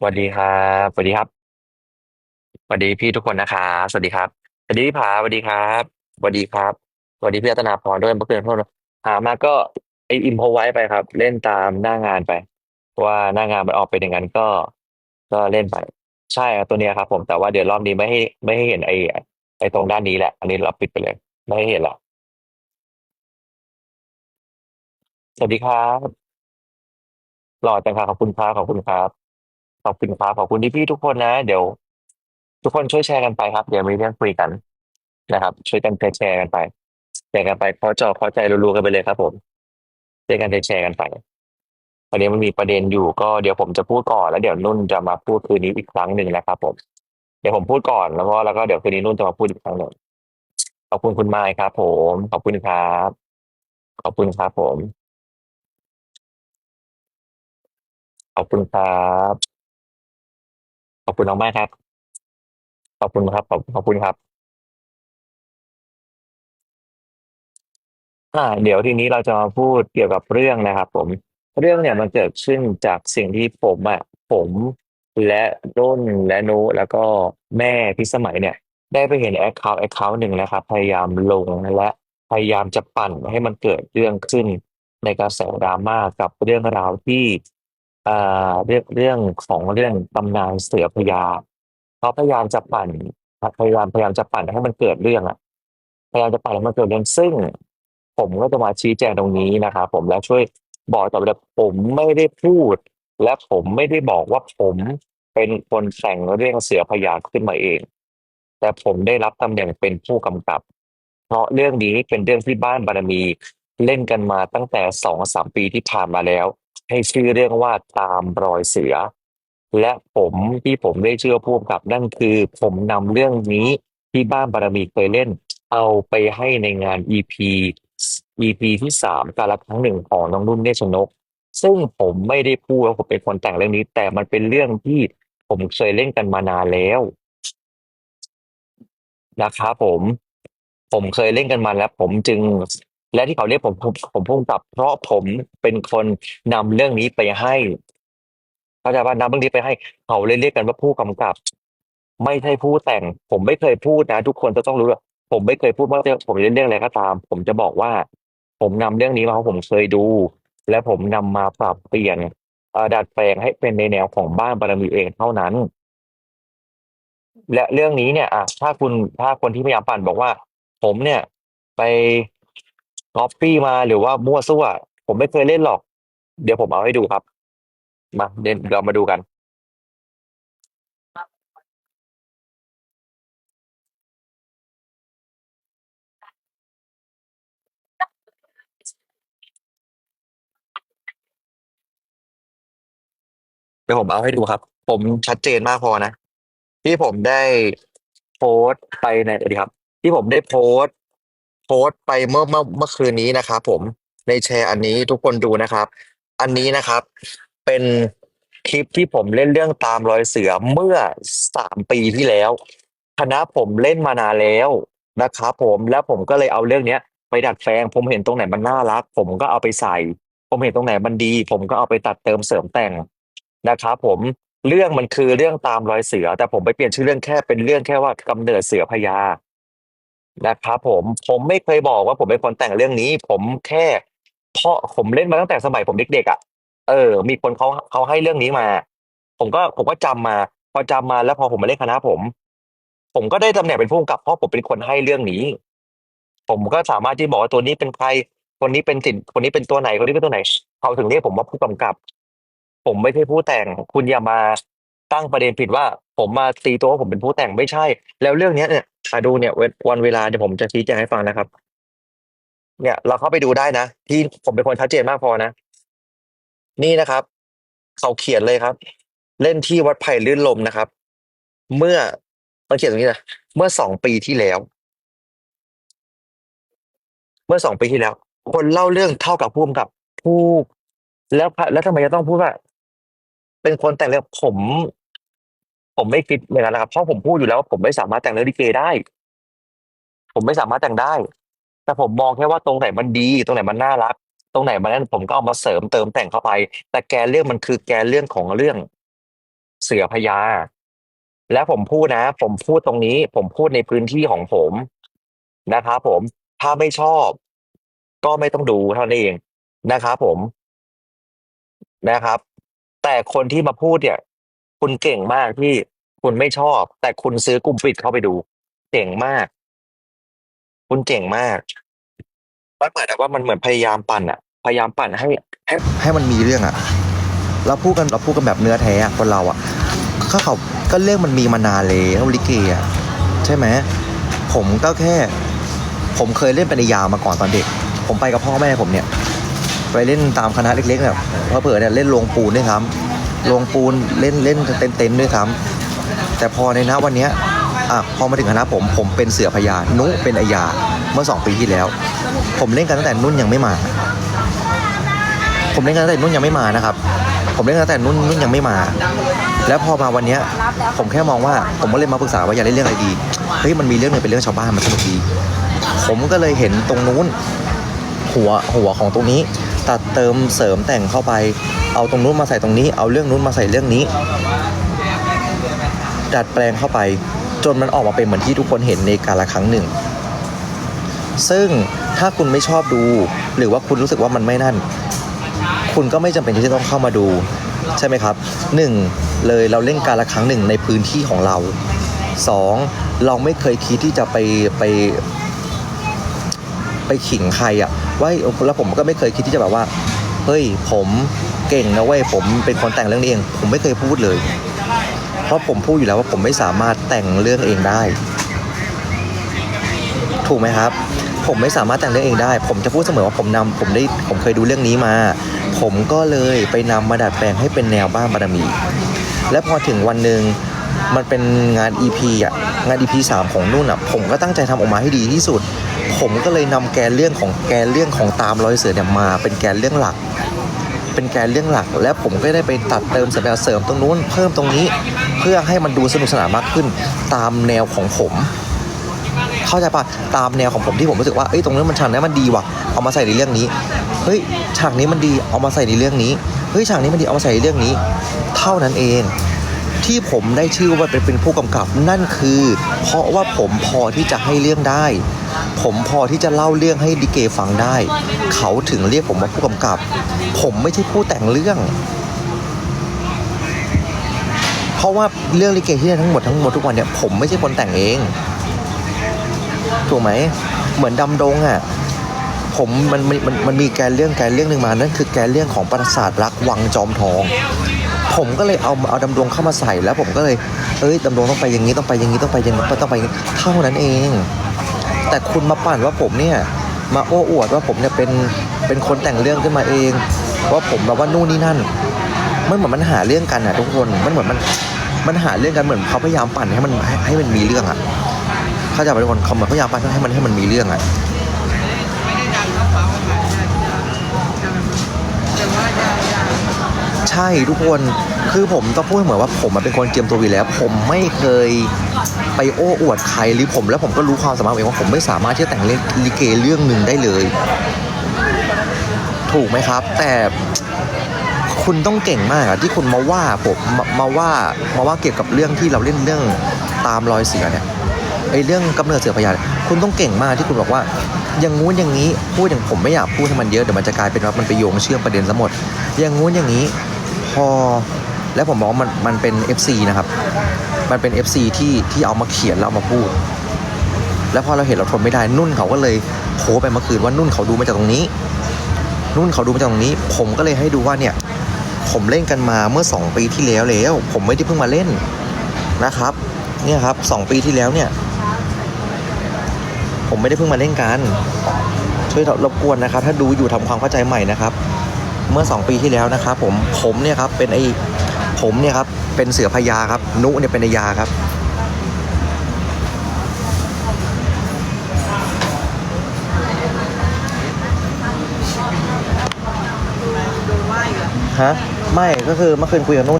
สวัสดีครับสวัสดีครับ สวัสดีพี่ทุกคนนะครับสวัสดีครับสวัสดีพี่ผาสวัสดีครับสวัสดีครับสวัสดีพี่รัตนาพรด้วยเมื่อคืนพวกเราหามาก็ไออิมพอไว้ไปครับ เล่นตามหน้างานไปเพราะว่าหน้างานมันออกเป็นอย่างนั้นก็ ก็เล่นไป ใช่ครับตัวเนี้ยครับ ผมแต่ว่าเดี๋ยวรอบนี้ไม่ให้ไม่ให้เห็นไอไอตรงด้านนี้แหละ อันนี้เราปิดไปเลย ไม่ให้เห็นละสวัสดีครับหล่อจังครับขอบคุณครับขอบคุณครับ ขอบคุณครับ ขอบคุณที่พี่ทุกคนนะ เดี๋ยว ทุกคนช่วยแชร์กันไปครับ เดี๋ยวมีเรื่องคุยกันนะครับ ช่วยกันแชร์กันไป แชร์กันไปเคาะจอเคาะใจรัวๆกันไปเลยครับผมช่วยกันแชร์กันไปวันนี้มันมีประเด็นอยู่ก็เดี๋ยวผมจะพูดก่อนแล้วเดี๋ยวนุ่นจะมาพูดคืนนี้อีกครั้งหนึ่งนะครับผม เดี๋ยวผมพูดก่อนแล้วก็แล้วก็เดี๋ยวคืนนี้นุ่นจะมาพูดอีกครั้งหนึ่งขอบคุณคุณไมค์ครับ ผม ขอบคุณครับ ขอบคุณครับผม ขอบคุณครับ ขอบคุณน้องไม้ครับ ขอบคุณครับ ขอบขอบคุณครับ อ่าเดี๋ยวทีนี้เราจะมาพูดเกี่ยวกับเรื่องนะครับผม เรื่องเนี่ยมันเกิดขึ้นจากสิ่งที่ผมอะผมและรุ่นและนุแล้วก็แม่พิสมัยเนี่ย ได้ไปเห็นแอคเคาท์แอคเคาท์หนึ่งนะครับ พยายามลงและพยายามจะปั่นให้มันเกิดเรื่องขึ้นในกระแสดราม่ากับเรื่องราวที่ อ่า เรื่อง เรื่อง ของเรื่องตำนานเสือพญาเขาพยายามจะปั่นพยายาม พยายามจะปั่นให้มันเกิดเรื่องอะพยายามจะปั่นให้มันเกิดเรื่อง ซึ่งผมก็จะมาชี้แจงตรงนี้นะครับผม และช่วยบอกต่อไปเลย ผมไม่ได้พูด และผมไม่ได้บอกว่า ผมเป็นคนแต่งเรื่องเสือพญาขึ้นมาเอง แต่ผมได้รับตำแหน่งเป็นผู้กำกับ เพราะเรื่องนี้เป็นเรื่องที่บ้านบารมีเล่นกันมาตั้งแต่สองสามปีที่ผ่านมาแล้ว ให้ชื่อเรื่องว่าตามรอยเสือ และผมที่ผมได้เชื่อผู้กำกับนั่นคือ ผมนำเรื่องนี้ที่บ้านบารมีเคยเล่น เอาไปให้ในงาน EP EP ที่สามการละครั้งหนึ่งของน้องนุ่นเนชนก ซึ่งผมไม่ได้พูดว่าผมเป็นคนแต่งเรื่องนี้ แต่มันเป็นเรื่องที่ผมเคยเล่นกันมานานแล้วนะครับผม ผมเคยเล่นกันมาแล้ว ผมจึง และที่เขาเรียกผม ผมผมพุ่งกลับ เพราะผมเป็นคนนำเรื่องนี้ไปให้ เข้าใจว่า นำเรื่องนี้ไปให้ เขาเลยเรียกกันว่าผู้กำกับ ไม่ใช่ผู้แต่ง ผมไม่เคยพูดนะ ทุกคนจะต้องรู้ว่าผมไม่เคยพูดว่า จะ ผมเล่นเรื่องอะไรก็ตาม ผมจะบอกว่า ผมนำเรื่องนี้มา เพราะผมเคยดู และผมนำมาปรับเปลี่ยน เอ่อ ดัดแปลงให้เป็นในแนวของบ้านบารมีเองเท่านั้น และเรื่องนี้เนี่ยอะถ้าคุณ ถ้าคนที่พยายามปั่นบอกว่า ผมเนี่ยไป ก๊อปปี้มาหรือว่ามั่วซั่ว ผมไม่เคยเล่นหรอก เดี๋ยวผมเอาให้ดูครับ มาเดี๋ยวเรามาดูกัน เดี๋ยวผมเอาให้ดูครับ ผมชัดเจนมากพอนะ ที่ผมได้โพสต์ไปในสวัสดีครับ ที่ผมได้โพสต์ โพสต์ไปเมื่อเมื่อเมื่อคืนนี้นะครับผมในแชร์อันนี้ทุกคนดูนะครับ อันนี้นะครับ เป็นคลิปที่ผมเล่นเรื่องตามรอยเสือเมื่อสามปีที่แล้ว คณะผมเล่นมานานแล้วนะครับผมแล้วผมก็เลยเอาเรื่องเนี้ย ไปดัดแปลงผมเห็นตรงไหนมันน่ารัก ผมก็เอาไปใส่ ผมเห็นตรงไหนมันดี ผมก็เอาไปตัดเติมเสริมแต่งนะครับผมเรื่องมันคือเรื่องตามรอยเสือ แต่ผมไปเปลี่ยนชื่อเรื่องแค่เป็นเรื่องแค่ว่ากำเนิดเสือพญา นะครับผม ผมไม่เคยบอกว่า ผมเป็นคนแต่งเรื่องนี้ ผมแค่ เพราะผมเล่นมาตั้งแต่สมัยผมเด็ก ๆอะเออ มีคนเขา เขาให้เรื่องนี้มา ผมก็ ผมก็จำมา พอจำมาแล้วพอผมมาเล่นคณะผม ผมก็ได้ตำแหน่งเป็นผู้กำกับ เพราะผมเป็นคนให้เรื่องนี้ ผมก็สามารถที่บอกว่าตัวนี้เป็นใคร คนนี้เป็นสิน คนนี้เป็นตัวไหน คนนี้เป็นตัวไหน เขาถึงเรียกผมว่าผู้กำกับ ผมไม่ใช่ผู้แต่ง คุณอย่ามาตั้งประเด็นผิดว่า ผมมาตีตัวว่าผมเป็นผู้แต่ง ไม่ใช่ แล้วเรื่องเนี้ยเนี่ย อะดูเนี่ยเววันเวลาเดี๋ยวผมจะชี้แจงให้ฟังนะครับ เนี่ย เราเข้าไปดูได้นะ ที่ผมเป็นคนชัดเจนมากพอนะ นี่นะครับ เขาเขียนเลยครับ เล่นที่วัดไผ่ลื่นลมนะครับ เมื่อเขาเขียนตรงนี้นะเมื่อสองปีที่แล้ว เมื่อสองปีที่แล้ว คนเล่าเรื่องเท่ากับผู้กำกับผู้แล้วแล้วทำไมจะต้องพูดว่า เป็นคนแต่งเรื่องผม ผมไม่คิดอย่างนั้นนะครับเพราะผมพูดอยู่แล้วว่าผมไม่สามารถแต่งเรื่องลิเกได้ ผมไม่สามารถแต่งได้ แต่ผมมองแค่ว่าตรงไหนมันดี ตรงไหนมันน่ารัก ตรงไหนมันนั่นผมก็เอามาเสริมเติมแต่งเข้าไป แต่แกนเรื่องมันคือแกนเรื่องของเรื่องเสือพญาและผมพูดนะ ผมพูดตรงนี้ ผมพูดในพื้นที่ของผมนะครับผมถ้าไม่ชอบ ก็ไม่ต้องดูเท่านั้นเองนะครับผมนะครับ แต่คนที่มาพูดเนี่ย คุณเก่งมากที่คุณไม่ชอบ แต่คุณซื้อกลุ่มปิดเข้าไปดู เก่งมาก คุณเก่งมากมันเหมือนแบบว่ามันเหมือนพยายามปั่นอะพยายามปั่นให้ให้ให้มันมีเรื่องอะเราพูดกันเราพูดกันแบบเนื้อแท้อะคนเราอะก็เขาก็เรื่องมันมีมานานแล้วลิเกอะใช่ไหมผมก็แค่ ผมเคยเล่นเป็นยามมาก่อนตอนเด็ก ผมไปกับพ่อแม่ผมเนี่ย ไปเล่นตามคณะเล็กๆแบบเพอเผื่อเนี่ยเล่นโรงปูนด้วยซ้ำโรงปูนเล่นเล่นเต็นท์ๆด้วยซ้ำแต่พอในณวันนี้อะพอมาถึงคณะผมผมเป็นเสือพญานุเป็นอายาเมื่อสองปีที่แล้ว ผมเล่นกันตั้งแต่นุ่นยังไม่มา ผมเล่นกันตั้งแต่นุ่นยังไม่มานะครับ ผมเล่นกันตั้งแต่นุ่นนุ่นยังไม่มา แล้วพอมาวันนี้ผมแค่มองว่าผมก็เลยมาปรึกษาว่าอยากเล่นเรื่องอะไรดีเฮ้ยมันมีเรื่องหนึงเป็นเรื่องชาวบ้านมันสนุกดีผมก็เลยเห็นตรงนู้นหัวหัวของตรงนี้ ตัดเติมเสริมแต่งเข้าไป เอาตรงนู้นมาใส่ตรงนี้ เอาเรื่องนู้นมาใส่เรื่องนี้ ดัดแปลงเข้าไปจนมันออกมาเป็นเหมือนที่ทุกคนเห็นในการละครั้งหนึ่ง ซึ่งถ้าคุณไม่ชอบดู หรือว่าคุณรู้สึกว่ามันไม่นั่น คุณก็ไม่จำเป็นที่จะต้องเข้ามาดู ใช่ไหมครับหนึ่งเลยเราเล่นการละครั้งหนึ่งในพื้นที่ของเราสองเราไม่เคยคิดที่จะไปไปไปขิงใครอะว่าแล้วผมก็ไม่เคยคิดที่จะแบบว่า เฮ้ยผม เก่งนะเว้ยผมเป็นคนแต่งเรื่องเอง ผมไม่เคยพูดเลย เพราะผมพูดอยู่แล้วว่าผมไม่สามารถแต่งเรื่องเองได้ ถูกไหมครับ ผมไม่สามารถแต่งเรื่องเองได้ ผมจะพูดเสมอว่าผมนำผมได้ผมเคยดูเรื่องนี้มา ผมก็เลยไปนำมาดัดแปลงให้เป็นแนวบ้านบารมี และพอถึงวันหนึ่งมันเป็นงาน EP อะงาน EP 3 ของนุ่นอะ ผมก็ตั้งใจทำออกมาให้ดีที่สุด ผมก็เลยนำแกนเรื่องของแกนเรื่องของตามรอยเสือเนี่ยมา เป็นแกนเรื่องหลัก เป็นแกนเรื่องหลัก และผมก็ได้ไปตัดเติมเสริมเสริมตรงนู้นเพิ่มตรงนี้เพื่อให้มันดูสนุกสนานมากขึ้นตามแนวของผมเข้าใจปะตามแนวของผมที่ผมรู้สึกว่าเอ้ยตรงนั้นมันฉากนั้นมันดีว่ะเอามาใส่ในเรื่องนี้เฮ้ยฉากนี้มันดีเอามาใส่ในเรื่องนี้เฮ้ยฉากนี้มันดีเอามาใส่ในเรื่องนี้ เท่านั้นเองที่ผมได้ชื่อว่าเป็นเป็นผู้กำกับนั่นคือ เพราะว่าผมพอที่จะให้เรื่องได้ ผมพอที่จะเล่าเรื่องให้ดิเกฟังได้ เขาถึงเรียกผมว่าผู้กำกับ ผมไม่ใช่ผู้แต่งเรื่อง เพราะว่าเรื่องลิเกที่ทั้งหมดทั้งหมดทุกวันเนี่ยผมไม่ใช่คนแต่งเองถูกไหมเหมือนดำดงอะผมมันมันมันมีแกนเรื่องแกนเรื่องหนึ่งมานั่นคือแกนเรื่องของปราสาทรักวังจอมทอง ผมก็เลยเอาเอาดำดงเข้ามาใส่แล้วผมก็เลยเอ้ยดำดงต้องไปอย่างนี้ต้องไปอย่างนี้ต้องไปอย่างนี้ต้องไปอย่างนี้เท่านั้นเอง แต่คุณมาปั่นว่าผมเนี่ยมาโอ้อวดว่าผมเนี่ยเป็นเป็นคนแต่งเรื่องขึ้นมาเอง ว่าผมแบบว่านู่นนี่นั่นมันเหมือนมันหาเรื่องกันอะทุกคนมันเหมือนมันมันหาเรื่องกันเหมือนเขาพยายามปั่นให้มันให้ให้มันมีเรื่องอะเข้าใจไหมทุกคนเขาเหมือนพยายามปั่นให้มันให้มันมีเรื่องอะใช่ทุกคน คือผมต้องพูดเหมือนว่าผมเป็นคนเจียมตัวอยู่แล้ว ผมไม่เคยไปโอ้อวดใครหรือผม แล้วผมก็รู้ความสามารถเองว่าผมไม่สามารถที่จะแต่งเล่นลิเกเรื่องหนึ่งได้เลย ถูกไหมครับ แต่คุณต้องเก่งมากอะที่คุณมาว่าผมมามาว่ามาว่าเกี่ยวกับเรื่องที่เราเล่นเรื่องตามรอยเสือเนี่ยไอเรื่องกำเนิดเสือพญานคุณต้องเก่งมากที่คุณบอกว่า อย่างงู้นอย่างนี้พูดอย่างผมไม่อยากพูดให้มันเยอะเดี๋ยวมันจะกลายเป็นว่ามันไปโยงเชื่อมประเด็นซะหมด อย่างงู้นอย่างนี้ พอ แล้วผมบอกมันมันเป็น FC นะครับ มันเป็น FC ที่ที่เอามาเขียนแล้วมาพูด แล้วพอเราเห็นเราทนไม่ได้นุ่นเขาก็เลยโพไปเมื่อคืนว่านุ่นเขาดูมาจากตรงนี้ นุ่นเขาดูมาจากตรงนี้ ผมก็เลยให้ดูว่าเนี่ย ผมเล่นกันมาเมื่อ 2 ปีที่แล้วแล้ว ผมไม่ได้เพิ่งมาเล่นนะครับ เนี่ยครับสองปีที่แล้วเนี่ย ผมไม่ได้เพิ่งมาเล่นกันช่วยรบกวนนะครับ ถ้าดูอยู่ทำความเข้าใจใหม่นะครับ เมื่อ 2 ปีที่แล้วนะครับ ผมผมเนี่ยครับเป็นไอ ผมเนี่ยครับเป็นเสือพญาครับ นุเนี่ยเป็นนายาครับ ฮะ ไม่ก็คือเมื่อคืนคุยกับนุ